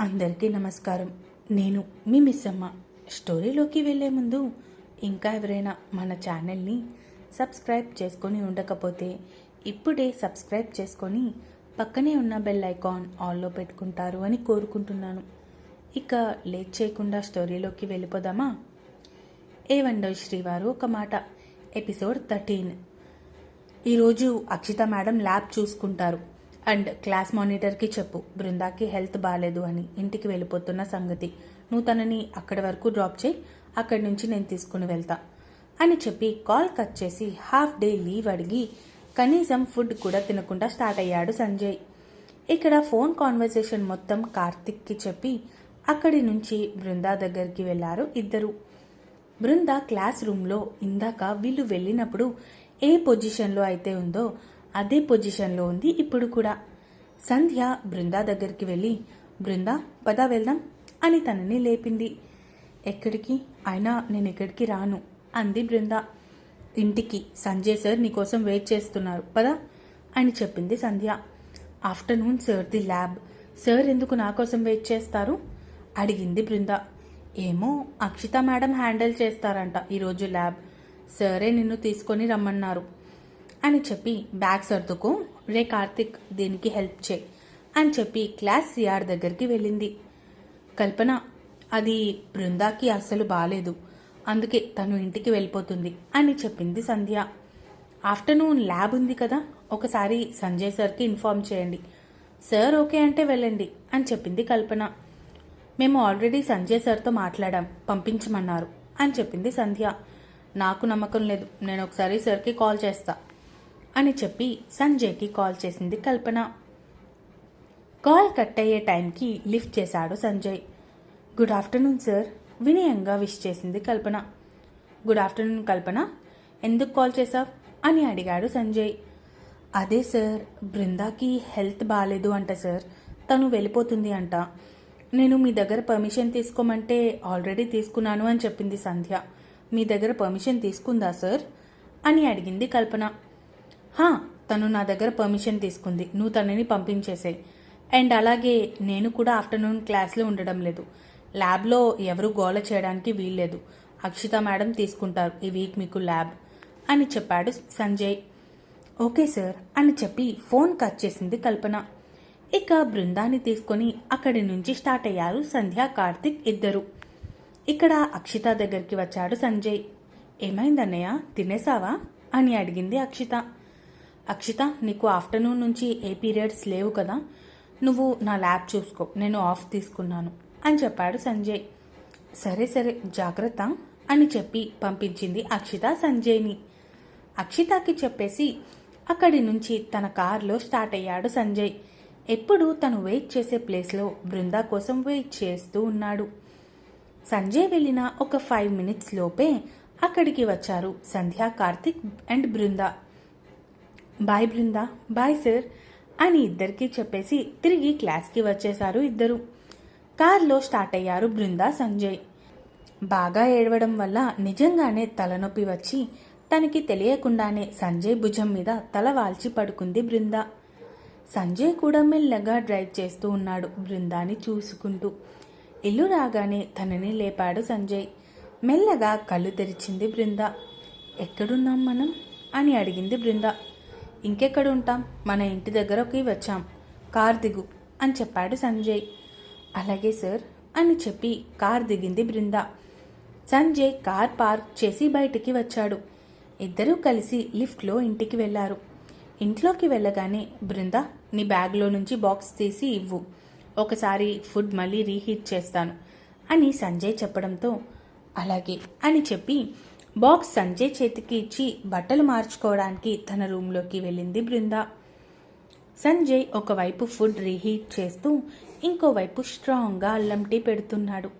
అందరికీ నమస్కారం. నేను మీ మిస్సమ్మ. స్టోరీలోకి వెళ్ళే ముందు ఇంకా ఎవరైనా మన ఛానల్ని సబ్స్క్రైబ్ చేసుకొని ఉండకపోతే ఇప్పుడే సబ్స్క్రైబ్ చేసుకొని పక్కనే ఉన్న బెల్ ఐకాన్ ఆల్లో పెట్టుకుంటారు అని కోరుకుంటున్నాను. ఇక లేట్ చేయకుండా స్టోరీలోకి వెళ్ళిపోదామా? ఏ వండో శ్రీవారు ఒక మాట. Episode thirteen. ఈరోజు అక్షిత మేడం ల్యాబ్ చూసుకుంటారు. అండ్ క్లాస్ మానిటర్కి చెప్పు బృందాకి హెల్త్ బాగాలేదు అని ఇంటికి వెళ్ళిపోతున్న సంగతి. నువ్వు తనని అక్కడి వరకు డ్రాప్ చేయి అక్కడి నుంచి నేను తీసుకుని వెళ్తా అని చెప్పి కాల్ కట్ చేసి హాఫ్ డే లీవ్ అడిగి కనీసం ఫుడ్ కూడా తినకుండా స్టార్ట్ అయ్యాడు సంజయ్. ఇక్కడ ఫోన్ కాన్వర్సేషన్ మొత్తం కార్తిక్కి చెప్పి అక్కడి నుంచి బృందా దగ్గరికి వెళ్ళారు ఇద్దరు. బృందా క్లాస్ రూమ్లో ఇందాక వీళ్ళు వెళ్ళినప్పుడు ఏ పొజిషన్లో అయితే ఉందో అదే పొజిషన్లో ఉంది ఇప్పుడు కూడా. సంధ్య బృందా దగ్గరికి వెళ్ళి బృందా పద వెళ్దాం అని తనని లేపింది. ఎక్కడికి? అయినా నేను ఎక్కడికి రాను అంది బృంద. ఇంటికి. సంజయ్ సార్ నీకోసం వెయిట్ చేస్తున్నారు. పదా అని చెప్పింది Sandhya. Afternoon sir the lab. Sir ఎందుకు నా కోసం వెయిట్ చేస్తారు? అడిగింది బృంద. ఏమో అక్షిత మేడం హ్యాండిల్ చేస్తారంట ఈరోజు ల్యాబ్. సరే నిన్ను తీసుకొని రమ్మన్నారు. అని చెప్పి బ్యాగ్ సర్దుకో రే కార్తిక్ దీనికి హెల్ప్ చేయి అని చెప్పి క్లాస్ సిఆర్ దగ్గరికి వెళ్ళింది. కల్పన అది బృందాకి అస్సలు బాలేదు. అందుకే తను ఇంటికి వెళ్ళిపోతుంది అని చెప్పింది సంధ్య. ఆఫ్టర్నూన్ ల్యాబ్ ఉంది కదా ఒకసారి సంజయ్ సార్కి ఇన్ఫార్మ్ చేయండి. సార్ ఓకే అంటే వెళ్ళండి అని చెప్పింది కల్పన. మేము ఆల్రెడీ సంజయ్ సార్తో మాట్లాడాం పంపించమన్నారు అని చెప్పింది సంధ్య. నాకు నమ్మకం లేదు నేను ఒకసారి సార్కి కాల్ చేస్తా అని చెప్పి సంజయ్కి కాల్ చేసింది కల్పన. కాల్ కట్ అయ్యే టైంకి లిఫ్ట్ చేశాడు సంజయ్. గుడ్ ఆఫ్టర్నూన్ సార్ వినయంగా విష్ చేసింది కల్పన. గుడ్ ఆఫ్టర్నూన్ కల్పన. ఎందుకు కాల్ చేశావు? అని అడిగాడు సంజయ్. అదే సార్ బృందాకి హెల్త్ బాగాలేదు అంట సార్. తను వెళ్ళిపోతుంది అంట. నేను మీ దగ్గర పర్మిషన్ తీసుకోమంటే ఆల్రెడీ తీసుకున్నాను అని చెప్పింది సంధ్య. మీ దగ్గర పర్మిషన్ తీసుకుందా సార్? అని అడిగింది కల్పన. హా తను నా దగ్గర పర్మిషన్ తీసుకుంది. నువ్వు తనని పంపించేసాయి అండ్ అలాగే నేను కూడా ఆఫ్టర్నూన్ క్లాస్లో ఉండడం లేదు. ల్యాబ్లో ఎవరు గోల చేయడానికి వీల్లేదు. అక్షిత మేడం తీసుకుంటారు. ఈ వీక్ మీకు ల్యాబ్. అని చెప్పాడు సంజయ్. ఓకే సార్ అని చెప్పి ఫోన్ కట్ చేసింది కల్పన. ఇక బృందాన్ని తీసుకొని అక్కడి నుంచి స్టార్ట్ అయ్యారు సంధ్య కార్తిక్ ఇద్దరు. ఇక్కడ అక్షిత దగ్గరికి వచ్చాడు సంజయ్. ఏమైందన్నయ్య? తినేసావా? అని అడిగింది అక్షిత. అక్షిత నీకు ఆఫ్టర్నూన్ నుంచి ఏ పీరియడ్స్ లేవు కదా. నువ్వు నా ల్యాబ్ చూసుకో. నేను ఆఫ్ తీసుకున్నాను అని చెప్పాడు సంజయ్. సరే సరే జాగ్రత్త అని చెప్పి పంపించింది అక్షిత సంజయ్ని. అక్షితకి చెప్పేసి అక్కడి నుంచి తన కారులో స్టార్ట్ అయ్యాడు సంజయ్. ఎప్పుడు తను వెయిట్ చేసే ప్లేస్లో బృందా కోసం వెయిట్ చేస్తూ ఉన్నాడు. సంజయ్ వెళ్ళిన ఒక ఫైవ్ మినిట్స్ లోపే అక్కడికి వచ్చారు Sandhya Karthik and Brinda. Bye Brinda bye sir అని ఇద్దరికీ చెప్పేసి తిరిగి క్లాస్కి వచ్చేశారు ఇద్దరు. కార్లో స్టార్ట్ అయ్యారు బృందా సంజయ్. బాగా ఏడవడం వల్ల నిజంగానే తలనొప్పి వచ్చి తనకి తెలియకుండానే సంజయ్ భుజం మీద తల వాల్చి పడుకుంది బృంద. సంజయ్ కూడా మెల్లగా డ్రైవ్ చేస్తూ ఉన్నాడు బృందాని చూసుకుంటూ. ఇల్లు రాగానే తనని లేపాడు సంజయ్. మెల్లగా కళ్ళు తెరిచింది బృంద. ఎక్కడున్నాం మనం? అని అడిగింది బృంద. ఇంకెక్కడ ఉంటాం మన ఇంటి దగ్గరకి వచ్చాం. కార్ దిగు అని చెప్పాడు సంజయ్. అలాగే సార్ అని చెప్పి కార్ దిగింది బృంద. సంజయ్ కార్ పార్క్ చేసి బయటికి వచ్చాడు. ఇద్దరూ కలిసి లిఫ్ట్లో ఇంటికి వెళ్ళారు ఇంట్లోకి వెళ్ళగానే బృంద నీ బ్యాగ్లో నుంచి బాక్స్ తీసి ఇవ్వు. ఒకసారి ఫుడ్ మళ్ళీ రీహీట్ చేస్తాను అని సంజయ్ చెప్పడంతో అలాగే అని చెప్పి బాక్స్ సంజయ్ చేతికి ఇచ్చి బట్టలు మార్చుకోవడానికి తన రూమ్లోకి వెళ్ళింది బృంద. సంజయ్ ఒకవైపు ఫుడ్ రీహీట్ చేస్తూ ఇంకోవైపు స్ట్రాంగ్గా అల్లం టీ పెడుతున్నాడు.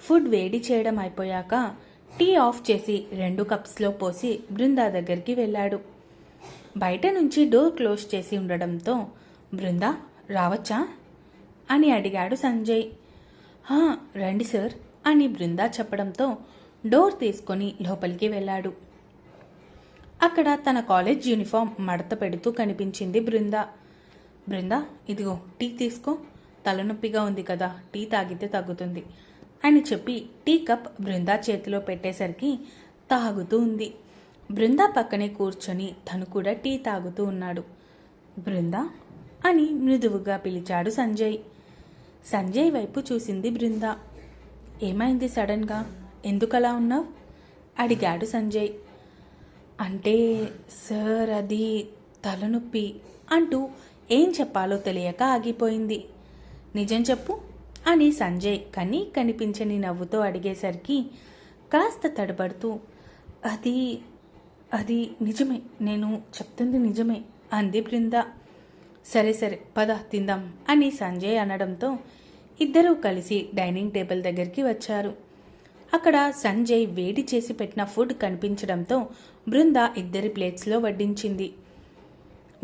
ఫుడ్ వేడి చేయడం అయిపోయాక టీ ఆఫ్ చేసి రెండు కప్స్లో పోసి బృందా దగ్గరికి వెళ్ళాడు. బయట నుంచి డోర్ క్లోజ్ చేసి ఉండడంతో బృందా రావచ్చా? అని అడిగాడు సంజయ్. రండి సార్ అని బృందా చెప్పడంతో డోర్ తీసుకొని లోపలికి వెళ్ళాడు. అక్కడ తన కాలేజ్ యూనిఫామ్ మడత పెడుతూ కనిపించింది బృంద. బృంద ఇదిగో టీ తీసుకో. తలనొప్పిగా ఉంది కదా టీ తాగితే తగ్గుతుంది అని చెప్పి టీ కప్ బృందా చేతిలో పెట్టేసరికి తాగుతూ ఉంది. బృందా పక్కనే కూర్చొని తను కూడా టీ తాగుతూ ఉన్నాడు. బృందా అని మృదువుగా పిలిచాడు సంజయ్. సంజయ్ వైపు చూసింది బృందా. ఏమైంది సడన్గా? ఎందుకలా ఉన్నావు? అడిగాడు సంజయ్. అంటే సార్ అది తలనొప్పి అంటూ ఏం చెప్పాలో తెలియక ఆగిపోయింది. నిజం చెప్పు అని సంజయ్ కని కనిపించని నవ్వుతో అడిగేసరికి కాస్త తడబడుతూ అది అది నిజమే నేను చెప్తుంది నిజమే అంది బృంద. సరే సరే పద తిందాం అని సంజయ్ అనడంతో ఇద్దరూ కలిసి డైనింగ్ టేబుల్ దగ్గరికి వచ్చారు. అక్కడ సంజయ్ వేడి చేసి పెట్టిన ఫుడ్ కనిపించడంతో బృంద ఇద్దరి ప్లేట్స్లో వడ్డించింది.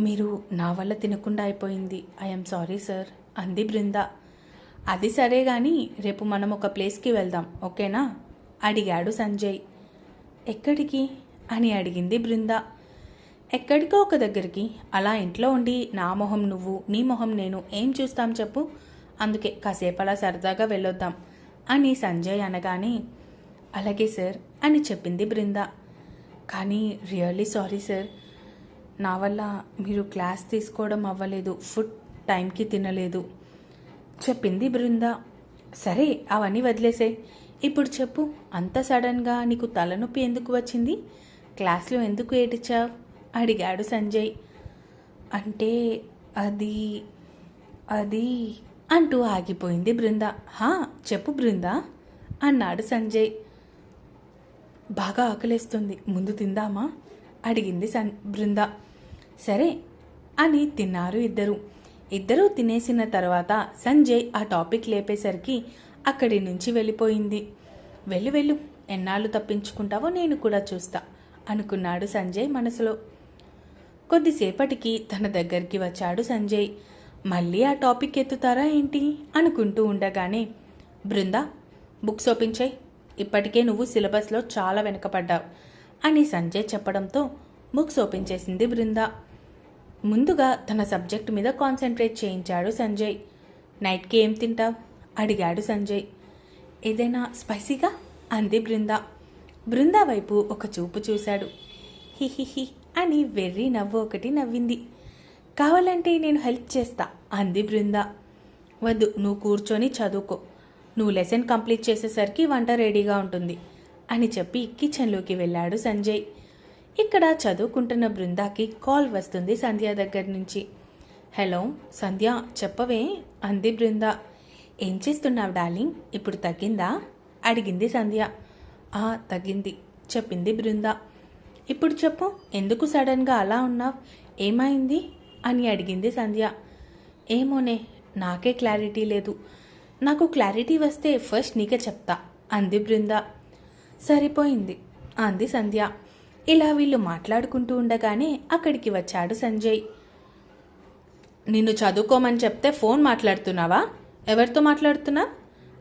మీరు నా వల్ల తినకుండా అయిపోయింది. ఐఎమ్ సారీ సార్ అంది బృంద. అది సరే కానీ రేపు మనం ఒక ప్లేస్కి వెళ్దాం ఓకేనా? అడిగాడు సంజయ్. ఎక్కడికి? అని అడిగింది బృంద. ఎక్కడికో ఒక దగ్గరికి. అలా ఇంట్లో ఉండి నా మొహం నువ్వు నీ మొహం నేను ఏం చూస్తాం చెప్పు. అందుకే కాసేపు అలా సరదాగా వెళ్ళొద్దాం. అని సంజయ్ అనగానే అలాగే సార్ అని చెప్పింది బృంద. కానీ రియల్లీ సారీ సార్. నా వల్ల మీరు క్లాస్ తీసుకోవడం అవ్వలేదు. ఫుడ్ టైంకి తినలేదు. చెప్పింది బృంద. సరే అవన్నీ వదిలేసే. ఇప్పుడు చెప్పు. అంత సడన్గా నీకు తలనొప్పి ఎందుకు వచ్చింది? క్లాస్లో ఎందుకు ఏడిచావు? అడిగాడు సంజయ్. అంటే అది అది అంటూ ఆగిపోయింది బృంద. హా చెప్పు బృంద అన్నాడు సంజయ్. బాగా ఆకలేస్తుంది ముందు తిందామా? అడిగింది సన్ బృంద. సరే అని తిన్నారు ఇద్దరు. ఇద్దరూ తినేసిన తర్వాత సంజయ్ ఆ టాపిక్ లేపేసరికి అక్కడి నుంచి వెళ్ళిపోయింది. వెళ్ళు వెళ్ళు ఎన్నాళ్ళు తప్పించుకుంటావో నేను కూడా చూస్తా అనుకున్నాడు సంజయ్ మనసులో. కొద్దిసేపటికి తన దగ్గరికి వచ్చాడు సంజయ్. మళ్ళీ ఆ టాపిక్ ఎత్తుతారా ఏంటి? అనుకుంటూ ఉండగానే బృంద బుక్స్ ఓపెన్ చేయి. ఇప్పటికే నువ్వు సిలబస్లో చాలా వెనుకపడ్డావు అని సంజయ్ చెప్పడంతో బుక్స్ ఓపెన్ చేసింది బృంద. ముందుగా తన సబ్జెక్ట్ మీద కాన్సన్ట్రేట్ చేయించాడు సంజయ్. నైట్కి ఏం తింటావు? అడిగాడు సంజయ్. ఏదైనా స్పైసీగా? అంది బృంద. బృంద వైపు ఒక చూపు చూశాడు. హిహిహి అని వెర్రి నవ్వు ఒకటి నవ్వింది. కావాలంటే నేను హెల్ప్ చేస్తా. అంది బృంద. వద్దు నువ్వు కూర్చొని చదువుకో. నువ్వు లెసన్ కంప్లీట్ చేసేసరికి వంట రెడీగా ఉంటుంది అని చెప్పి కిచెన్లోకి వెళ్ళాడు సంజయ్. ఇక్కడ చదువుకుంటున్న బృందాకి కాల్ వస్తుంది సంధ్య దగ్గర నుంచి. హలో సంధ్య చెప్పవే అంది బృంద. ఏం చేస్తున్నావు డార్లింగ్? ఇప్పుడు తగ్గిందా? అడిగింది సంధ్య. ఆ తగ్గింది చెప్పింది బృంద. ఇప్పుడు చెప్పు ఎందుకు సడన్గా అలా ఉన్నావు? ఏమైంది? అని అడిగింది సంధ్య. ఏమోనే నాకే క్లారిటీ లేదు. నాకు క్లారిటీ వస్తే ఫస్ట్ నీకే చెప్తా అంది బృంద. సరిపోయింది అంది సంధ్య. ఇలా వీళ్ళు మాట్లాడుకుంటూ ఉండగానే అక్కడికి వచ్చాడు సంజయ్. నిన్ను చదువుకోమని చెప్తే ఫోన్ మాట్లాడుతున్నావా? ఎవరితో మాట్లాడుతున్నా?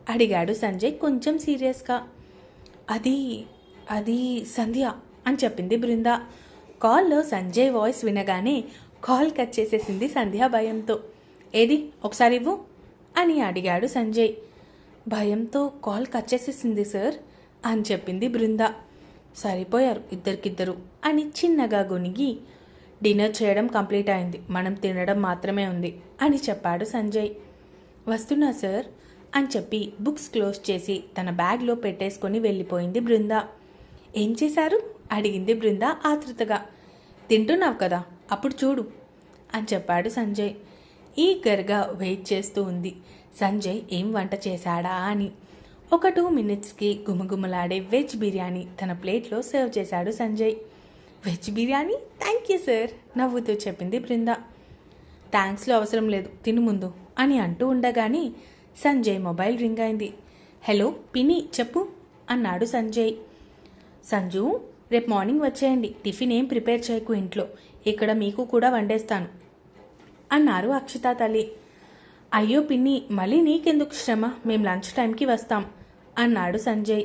అడిగాడు సంజయ్ కొంచెం సీరియస్గా. అది అది సంధ్య అని చెప్పింది బృంద. కాల్లో సంజయ్ వాయిస్ వినగానే కాల్ కట్ చేసేసింది సంధ్య భయంతో. ఏది? ఒకసారి ఇవ్వు అని అడిగాడు సంజయ్. భయంతో కాల్ కట్ చేసేసింది సార్ అని చెప్పింది బృంద. సరిపోయారు ఇద్దరికిద్దరు అని చిన్నగా గొనిగి డిన్నర్ చేయడం కంప్లీట్ అయింది. మనం తినడం మాత్రమే ఉంది అని చెప్పాడు సంజయ్. వస్తున్నా సార్ అని చెప్పి బుక్స్ క్లోజ్ చేసి తన బ్యాగ్లో పెట్టేసుకొని వెళ్ళిపోయింది బృంద. ఏం చేశారు? అడిగింది బృంద ఆతృతగా. తింటున్నావు కదా? అప్పుడు చూడు అని చెప్పాడు సంజయ్. ఈగర్గా వెయిట్ చేస్తూ ఉంది. సంజయ్ ఏం వంట చేశాడా అని. ఒక టూ మినిట్స్కి గుమగుమలాడే వెజ్ బిర్యానీ తన ప్లేట్లో సర్వ్ చేశాడు Sanjay. Veg biryani? Thank you sir నవ్వుతూ చెప్పింది బృంద. థ్యాంక్స్లో అవసరం లేదు తిను ముందు అని అంటూ ఉండగానే సంజయ్ మొబైల్ రింగ్ అయింది. హలో పిని చెప్పు అన్నాడు సంజయ్. సంజు రేపు మార్నింగ్ వచ్చేయండి టిఫిన్ ఏం ప్రిపేర్ చేయకు ఇంట్లో. ఇక్కడ మీకు కూడా వండేస్తాను. అన్నారు అక్షిత తల్లి. అయ్యో పిన్ని మళ్ళీ నీకెందుకు శ్రమ? మేము లంచ్ టైంకి వస్తాం అన్నాడు సంజయ్.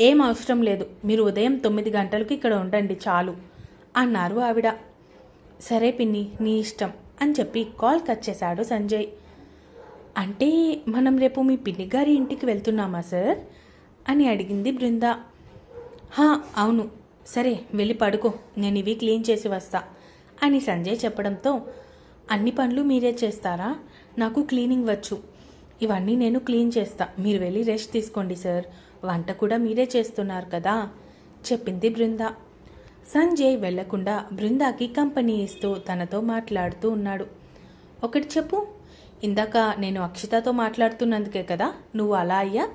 ఏం అవసరం లేదు మీరు ఉదయం తొమ్మిది గంటలకు ఇక్కడ ఉండండి చాలు అన్నారు ఆవిడ. సరే పిన్ని నీ ఇష్టం అని చెప్పి కాల్ కట్ చేశాడు సంజయ్. అంటే మనం రేపు మీ పిన్ని గారి ఇంటికి వెళ్తున్నామా సార్? అని అడిగింది బృంద. హా అవును సరే వెళ్ళి పడుకో. నేను ఇవి క్లీన్ చేసి వస్తా అని సంజయ్ చెప్పడంతో అన్ని పనులు మీరే చేస్తారా? నాకు క్లీనింగ్ వచ్చు. ఇవన్నీ నేను క్లీన్ చేస్తా. మీరు వెళ్ళి రెస్ట్ తీసుకోండి సార్. వంట కూడా మీరే చేస్తున్నారు కదా చెప్పింది బృంద. సంజయ్ వెళ్ళకుండా బృందాకి కంపెనీ ఇస్తూ తనతో మాట్లాడుతూ ఉన్నాడు. ఒకటి చెప్పు. ఇందాక నేను అక్షితతో మాట్లాడుతున్నందుకే కదా నువ్వు అలా అయ్యా?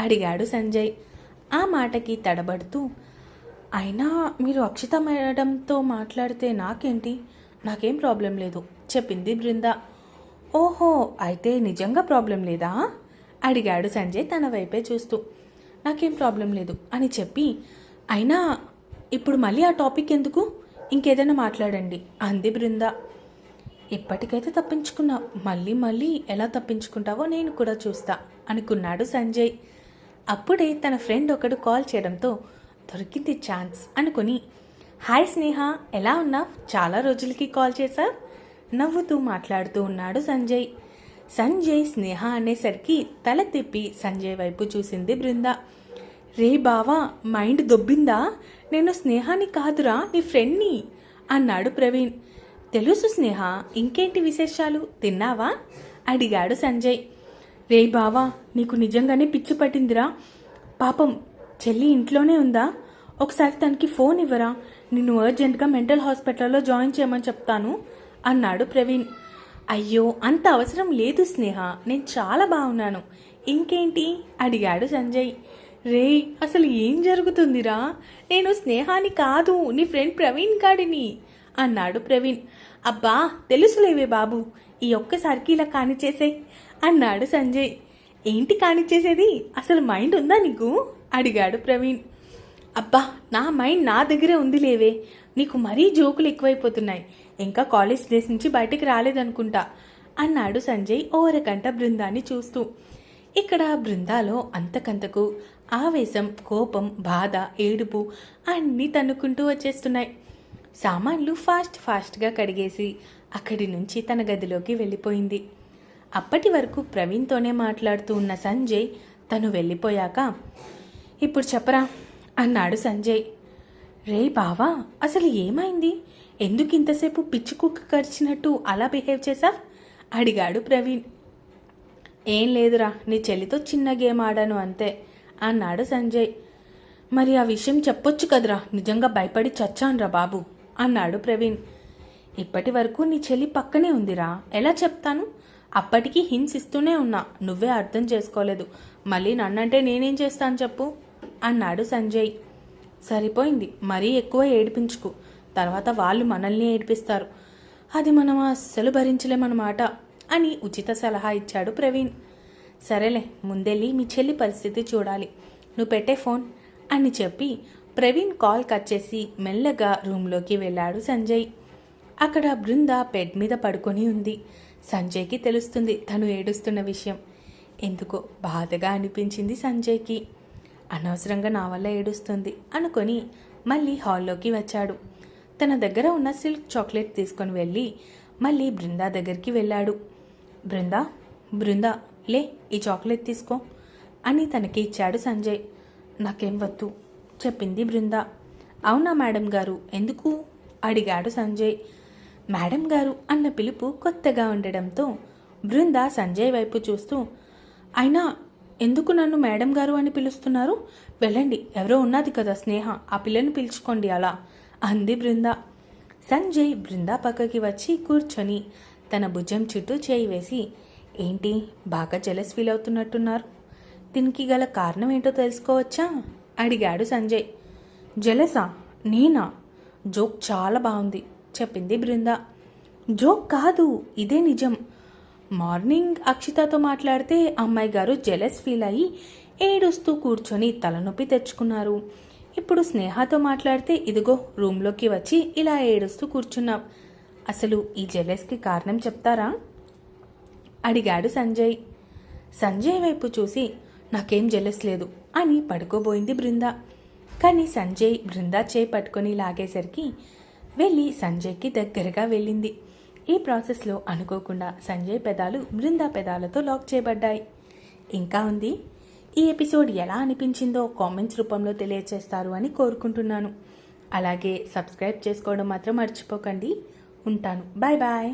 అడిగాడు సంజయ్. ఆ మాటకి తడబడుతూ అయినా మీరు అక్షిత మేడంతో మాట్లాడితే నాకేంటి? నాకేం ప్రాబ్లం లేదు. చెప్పింది బృంద. ఓహో అయితే నిజంగా ప్రాబ్లం లేదా? అడిగాడు సంజయ్ తన వైపే చూస్తూ. నాకేం ప్రాబ్లం లేదు అని చెప్పి. అయినా ఇప్పుడు మళ్ళీ ఆ టాపిక్ ఎందుకు? ఇంకేదైనా మాట్లాడండి అంది బృంద. ఇప్పటికైతే తప్పించుకున్నా మళ్ళీ మళ్ళీ ఎలా తప్పించుకుంటావో నేను కూడా చూస్తా అనుకున్నాడు సంజయ్. అప్పుడే తన ఫ్రెండ్ ఒకడు కాల్ చేయడంతో దొరికింది ఛాన్స్ అనుకుని హాయ్ స్నేహ ఎలా ఉన్నావు? చాలా రోజులకి కాల్ చేశావు నవ్వుతూ మాట్లాడుతూ ఉన్నాడు సంజయ్. సంజయ్ స్నేహ అనేసరికి తల తిప్పి సంజయ్ వైపు చూసింది బృంద. రే బావా మైండ్ దొబ్బిందా? నేను స్నేహాని కాదురా నీ ఫ్రెండ్ని అన్నాడు ప్రవీణ్. తెలుసు స్నేహ ఇంకేంటి విశేషాలు? తిన్నావా? అడిగాడు సంజయ్. రే బావా నీకు నిజంగానే పిచ్చి పట్టిందిరా. పాపం చెల్లి ఇంట్లోనే ఉందా? ఒకసారి తనకి ఫోన్ ఇవ్వరా? నిన్ను అర్జెంట్గా మెంటల్ హాస్పిటల్లో జాయిన్ చేయమని చెప్తాను అన్నాడు ప్రవీణ్. అయ్యో అంత అవసరం లేదు స్నేహ నేను చాలా బాగున్నాను. ఇంకేంటి? అడిగాడు సంజయ్. రే అసలు ఏం జరుగుతుందిరా? నేను స్నేహాని కాదు నీ ఫ్రెండ్ ప్రవీణ్ గాడిని అన్నాడు ప్రవీణ్. అబ్బా తెలుసులేవే బాబు ఈ ఒక్కసారికి ఇలా కానిచేసే అన్నాడు సంజయ్. ఏంటి కానిచ్చేసేది? అసలు మైండ్ ఉందా నీకు? అడిగాడు ప్రవీణ్. అబ్బా నా మైండ్ నా దగ్గరే ఉంది లేవే నీకు మరీ జోకులు ఎక్కువైపోతున్నాయి. ఇంకా కాలేజ్ డేస్ నుంచి బయటికి రాలేదనుకుంటా అన్నాడు సంజయ్ ఓరకంట బృందాన్ని చూస్తూ. ఇక్కడ బృందాలో అంతకంతకు ఆవేశం కోపం బాధ ఏడుపు అన్నీ తన్నుకుంటూ వచ్చేస్తున్నాయి. సామాన్లు ఫాస్ట్ ఫాస్ట్గా కడిగేసి అక్కడి నుంచి తన గదిలోకి వెళ్ళిపోయింది. అప్పటి వరకు ప్రవీణ్తోనే మాట్లాడుతూ ఉన్న సంజయ్ తను వెళ్ళిపోయాక ఇప్పుడు చెప్పరా? అన్నాడు సంజయ్. రే బావా అసలు ఏమైంది? ఎందుకు ఇంతసేపు పిచ్చి కుక్క కరిచినట్టు అలా బిహేవ్ చేసావ్ అడిగాడు ప్రవీణ్. ఏం లేదురా నీ చెల్లితో చిన్న గేమ్ ఆడాను అంతే అన్నాడు సంజయ్. మరి ఆ విషయం చెప్పొచ్చు కదరా నిజంగా భయపడి చచ్చానురా బాబు అన్నాడు ప్రవీణ్. ఇప్పటి వరకు నీ చెల్లి పక్కనే ఉందిరా ఎలా చెప్తాను? అప్పటికి హింసిస్తూనే ఉన్నా నువ్వే అర్థం చేసుకోలేదు. మళ్ళీ నన్నంటే నేనేం చేస్తాను చెప్పు? అన్నాడు సంజయ్. సరిపోయింది మరీ ఎక్కువ ఏడిపించుకు. తర్వాత వాళ్ళు మనల్ని ఏడిపిస్తారు. అది మనం అస్సలు భరించలేమన్నమాట అని ఉచిత సలహా ఇచ్చాడు ప్రవీణ్. సరేలే ముందెళ్ళి మీ చెల్లి పరిస్థితి చూడాలి. నువ్వు పెట్టే ఫోన్ అని చెప్పి ప్రవీణ్ కాల్ కట్ చేసి మెల్లగా రూమ్లోకి వెళ్ళాడు సంజయ్. అక్కడ బృంద బెడ్ మీద పడుకొని ఉంది. సంజయ్కి తెలుస్తుంది తను ఏడుస్తున్న విషయం. ఎందుకో బాధగా అనిపించింది సంజయ్కి. అనవసరంగా నా వల్ల ఏడుస్తుంది అనుకొని మళ్ళీ హాల్లోకి వచ్చాడు. తన దగ్గర ఉన్న సిల్క్ చాక్లెట్ తీసుకొని వెళ్ళి మళ్ళీ బృందా దగ్గరికి వెళ్ళాడు. బృందా బృందా లే ఈ చాక్లెట్ తీసుకో అని తనకి ఇచ్చాడు సంజయ్. నాకేం వద్దు చెప్పింది బృంద. అవునా మేడం గారు? ఎందుకు? అడిగాడు సంజయ్. మేడం గారు అన్న పిలుపు కొత్తగా ఉండడంతో బృంద సంజయ్ వైపు చూస్తూ అయినా ఎందుకు నన్ను మేడం గారు అని పిలుస్తున్నారు? వెళ్ళండి ఎవరో ఉన్నది కదా స్నేహ ఆ పిల్లని పిలుచుకోండి అలా. అంది బృంద. సంజయ్ బృంద పక్కకి వచ్చి కూర్చొని తన భుజం చుట్టూ చేయి వేసి ఏంటి బాగా జలస్ ఫీల్ అవుతున్నట్టున్నారు? దీనికి గల కారణం ఏంటో తెలుసుకోవచ్చా? అడిగాడు సంజయ్. జలసా నేనా? జోక్ చాలా బాగుంది చెప్పింది బృంద. జోక్ కాదు ఇదే నిజం. మార్నింగ్ అక్షితతో మాట్లాడితే అమ్మాయి గారు జెలస్ ఫీల్ అయ్యి ఏడుస్తూ కూర్చొని తలనొప్పి తెచ్చుకున్నారు. ఇప్పుడు స్నేహతో మాట్లాడితే ఇదిగో రూమ్లోకి వచ్చి ఇలా ఏడుస్తూ కూర్చున్నాం. అసలు ఈ జెలస్కి కారణం చెప్తారా? అడిగాడు సంజయ్. సంజయ్ వైపు చూసి నాకేం జెలస్ లేదు అని పడుకోబోయింది బృంద. కానీ సంజయ్ బృంద చేయి పట్టుకొని లాగేసరికి వెళ్ళి సంజయ్కి దగ్గరగా వెళ్ళింది. ఈ ప్రాసెస్లో అనుకోకుండా సంజయ్ పెదాలు బృందా పెదాలతో లాక్ చేయబడ్డాయి. ఇంకా ఉంది ఈ ఎపిసోడ్ ఎలా అనిపించిందో కామెంట్స్ రూపంలో తెలియచేస్తారు అని కోరుకుంటున్నాను. అలాగే సబ్స్క్రైబ్ చేసుకోవడం మాత్రం మర్చిపోకండి. ఉంటాను. Bye bye.